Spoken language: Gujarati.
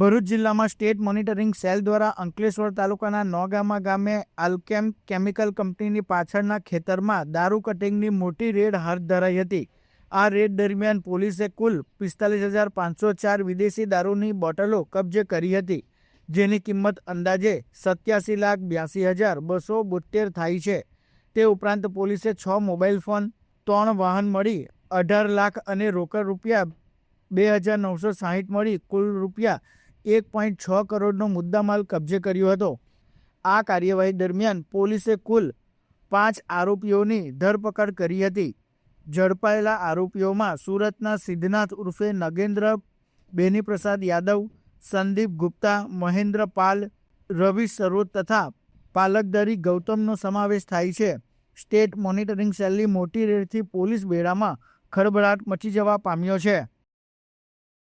ભરૂચ જિલ્લામાં સ્ટેટ મોનિટરિંગ સેલ દ્વારા અંકલેશ્વર તાલુકાના નોગામા ગામે આલ્કેમ કેમિકલ કંપનીની પાછળના ખેતરમાં દારૂ કટિંગની મોટી રેડ હાથ ધરાઈ હતી. આ રેડ દરમિયાન પોલીસે કુલ પિસ્તાલીસ હજાર પાંચસો ચાર વિદેશી દારૂની બોટલો કબજે કરી હતી. જેની કિંમત અંદાજે સત્યાસી લાખ બ્યાસી હજાર બસો બોતેર થાય છે. તે ઉપરાંત પોલીસે છ મોબાઈલ ફોન, ત્રણ વાહન મળી, અઢાર લાખ અને રોકડ રૂપિયા બે હજાર નવસો સાહીઠ મળી કુલ રૂપિયા એક પોઈન્ટ છ કરોડનો મુદ્દામાલ કબજે કર્યો હતો. આ કાર્યવાહી દરમિયાન પોલીસે કુલ પાંચ આરોપીઓની ધરપકડ કરી હતી. ઝડપાયેલા આરોપીઓમાં સુરતના સિદ્ધનાથ ઉર્ફે નગેન્દ્ર, બેનીપ્રસાદ યાદવ, સંદીપ ગુપ્તા, મહેન્દ્ર પાલ, રવિ સરોદ તથા પાલકદરી ગૌતમનો સમાવેશ થાય છે. સ્ટેટ મોનિટરિંગ સેલની મોટી રેડથી પોલીસ બેડામાં ખળભળાટ મચી જવા પામ્યો છે.